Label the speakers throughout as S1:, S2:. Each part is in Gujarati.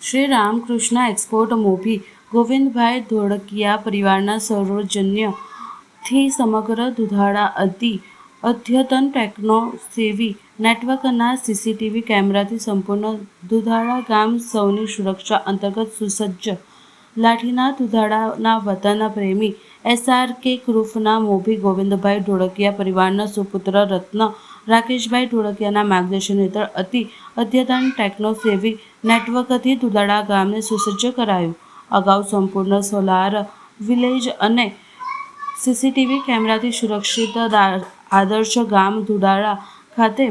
S1: શ્રી રામકૃષ્ણ એક્સપોર્ટ મોભી ગોવિંદભાઈ ધોળકિયા પરિવારના સર્વજન્યથી સમગ્ર દુધાળા અતિ અદ્યતન ટેકનો સેવી નેટવર્કના સીસીટીવી કેમેરાથી સંપૂર્ણ દુધાળા ગામ સૌની સુરક્ષા અંતર્ગત સુસજ્જ લાઠીના દુધાળાના વતન પ્રેમી એસઆરકે ગ્રુપના મોભી ગોવિંદભાઈ ઢોળકિયા પરિવારના સુપુત્ર રત્ન રાકેશભાઈ ધોળકિયાના માર્ગદર્શન હેઠળ અતિ અદ્યતન ટેકનો સેવી નેટવર્કથી દુધાળા ગામને સુસજ્જ કરાયું. અગાઉ સંપૂર્ણ સોલાર વિલેજ અને સીસીટીવી કેમેરાથી સુરક્ષિત આદર્શ ગામ ધુડાળા ખાતે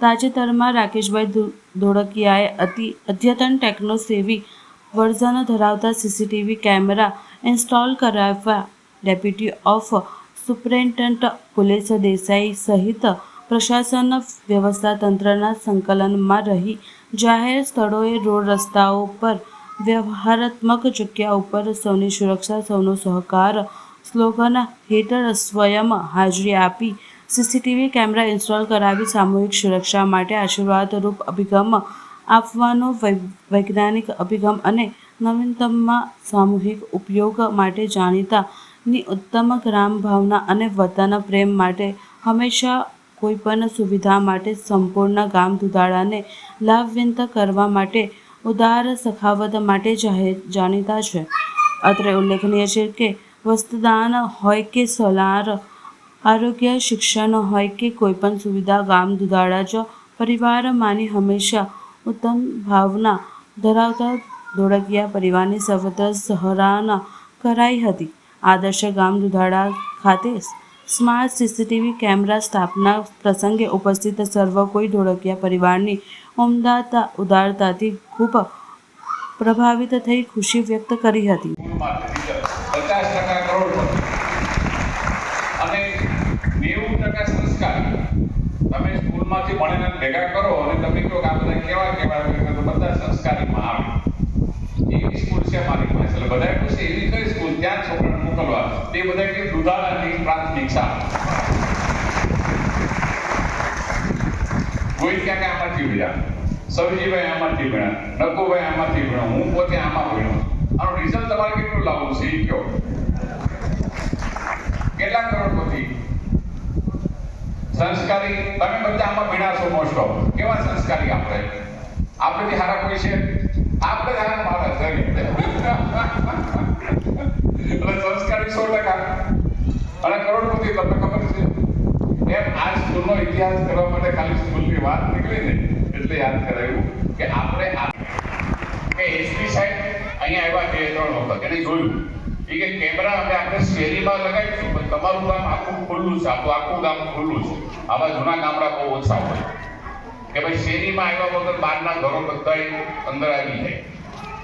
S1: તાજેતરમાં રાકેશભાઈ ધોળકિયાએ અતિ અદ્યતન ટેકનો સેવી વર્ઝન ધરાવતા સીસીટીવી કેમેરા ઇન્સ્ટોલ કરાવવા deputy of superintendent police Desai સહિત પ્રશાસન વ્યવસ્થા તંત્રના સંકલનમાં રહી. જાહેર સ્થળોએ રોડ રસ્તાઓ પર વ્યવહારાત્મક જગ્યા ઉપર સૌની સુરક્ષા, સૌનો સહકાર સ્લોગન હેઠળ સ્વયં હાજરી આપી. સીસીટીવી કેમેરા ઇન્સ્ટોલ કરાવી સામૂહિક સુરક્ષા માટે આશીર્વાદરૂપ અભિગમ આપવાનો વૈજ્ઞાનિક અભિગમ અને નવીનતમમાં સામૂહિક ઉપયોગ માટે જાણીતાની ઉત્તમ ગ્રામ ભાવના અને વતન પ્રેમ માટે હંમેશા કોઈપણ સુવિધા માટે સંપૂર્ણ ગામ દુધાળાને લાભવિંત કરવા માટે ઉદાર સખાવત માટે જાહેર જાણીતા છે. અત્રે ઉલ્લેખનીય છે કે વસ્તદાન હોય કે સોલાર, આરોગ્ય, શિક્ષણ હોય કે કોઈપણ સુવિધા ગામ દુધાળા જ પરિવાર માની હંમેશા ઉત્તમ ભાવના ધરાવતા ધોળકિયા પરિવારની સર્વત્ર સહરાના કરાઈ હતી. આદર્શ ગામ દુધાળા ખાતે સ્માર્ટ સીસીટીવી કેમેરા સ્થાપના પ્રસંગે ઉપસ્થિત સર્વ કોઈ ઢોળકિયા પરિવારની ઉમદાતા ઉદારતાથી ખૂબ પ્રભાવિત થઈ ખુશી વ્યક્ત કરી હતી.
S2: સંસ્કાર. બધા સંસ્કારીમાં આવે એવી સ્કૂલ છે મારી પાસે. બધા પૂછે એવી કઈ સ્કૂલ? ત્યાં છોકરાને મોકલવા તે બધા કે દુધાળાની પ્રાથમિક શાળા કોઈ ક્યાંક આમાંથી ભણ્યા? સવજીભાઈ આમાંથી ભણ્યા, નકુભાઈ આમાંથી ભણ્યો, હું પોતે આમાં ભણ્યો. આનું રિઝલ્ટ તમારે કેટલું લાવવું છે? એ કહો. કેટલા કરોડપતિ? સંસ્કારી, તમે બધા આમાં ભણ્યા છો મોસ્ટ ઓફ કેવા સંસ્કારી આપણે? આપણે હારા કોઈ છે? આપણે જ હારા મારા છે એટલે સંસ્કારી સો ટકા અને કરોડપતિ તમને ખબર છે એમ આ સ્કૂલનો ઇતિહાસ કરવા માટે ખાલી સ્કૂલની વાત નીકળી ને એટલે યાદ કરાયું કે આપણે કે એસપી સાહેબ અહીંયા આવ્યા બે ત્રણ વખત. એને જોયું. એ કે કેમેરા અમે આપણે શેરીમાં લગાવીશું, પણ તમારું ગામ આખું ખુલ્લું છે આપણું આખું ગામ ખુલ્લું છે. આવા જૂના ગામડા બહુ ઓછા હોય. કે ભાઈ શેરીમાં આવ્યા વગર બહારના ઘરો બધા અંદર આવી જાય.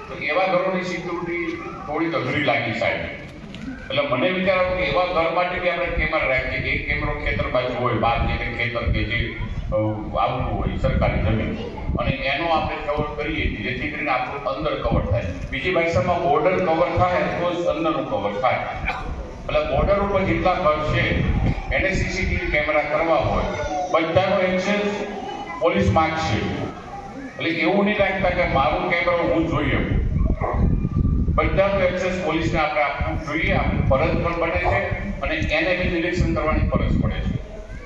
S2: તો એવા ઘરોની સિક્યુરિટી થોડી અઘરી લાગી સાહેબ. એટલે મને વિચાર કે એવા ઘર માટે બી આપણે કેમેરા રાખીએ કે એક કેમેરો ખેતર બાજુ હોય, બહાર કંઈ ખેતર કે જે આવતું હોય, સરકારી જમીન. અને એનો આપણે કવર કરીએ જેથી કરીને આપણું અંદર કવર થાય. બીજી ભાષામાં બોર્ડર કવર થાય તો જ અંદરનું કવર થાય. એટલે બોર્ડર ઉપર જેટલા ઘર છે, એને સીસીટીવી કેમેરા કરવા હોય, બધાનો એક્સેસ પોલીસ માગશે. એટલે એવું નહીં લાગતા કે મારું કેમેરો હું જોઈએ બધાનું એક્સેસ પોલીસને આપણે જોઈએ આપણી ફરજ પણ બને છે અને એને બી નિરીક્ષણ કરવાની ફરજ પડે